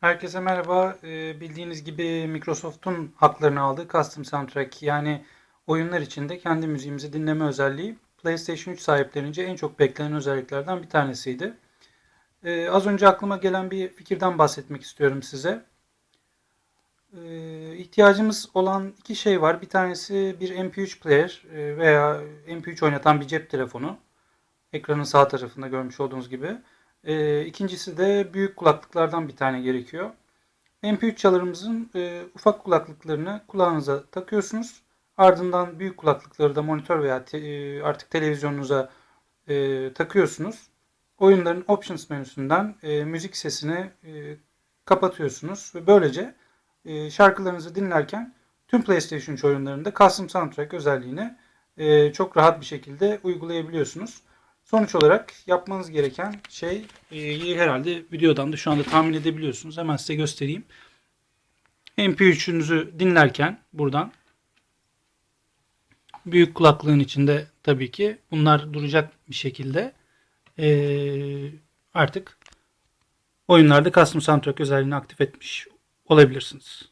Herkese merhaba. Ee, Bildiğiniz gibi Microsoft'un haklarını aldığı Custom Soundtrack yani oyunlar içinde kendi müziğimizi dinleme özelliği PlayStation 3 sahiplerince en çok beklenen özelliklerden bir tanesiydi. Ee, az önce aklıma gelen bir fikirden bahsetmek istiyorum size. Ee, ihtiyacımız olan iki şey var. Bir tanesi bir MP3 player e, veya MP3 oynatan bir cep telefonu. Ekranın sağ tarafında görmüş olduğunuz gibi. E, ikincisi de büyük kulaklıklardan bir tane gerekiyor. MP3 çalarımızın e, ufak kulaklıklarını kulağınıza takıyorsunuz. Ardından büyük kulaklıkları da monitör veya te- e, artık televizyonunuza e, takıyorsunuz. Oyunların Options menüsünden e, müzik sesini e, kapatıyorsunuz ve böylece e, şarkılarınızı dinlerken tüm PlayStation 3 oyunlarında Custom Soundtrack özelliğini e, çok rahat bir şekilde uygulayabiliyorsunuz. Sonuç olarak yapmanız gereken şey e, herhalde videodan da şu anda tahmin edebiliyorsunuz. Hemen size göstereyim. MP3'ünüzü dinlerken buradan büyük kulaklığın içinde tabii ki bunlar duracak bir şekilde e, artık oyunlarda Custom Soundtrack özelliğini aktif etmiş olabilirsiniz.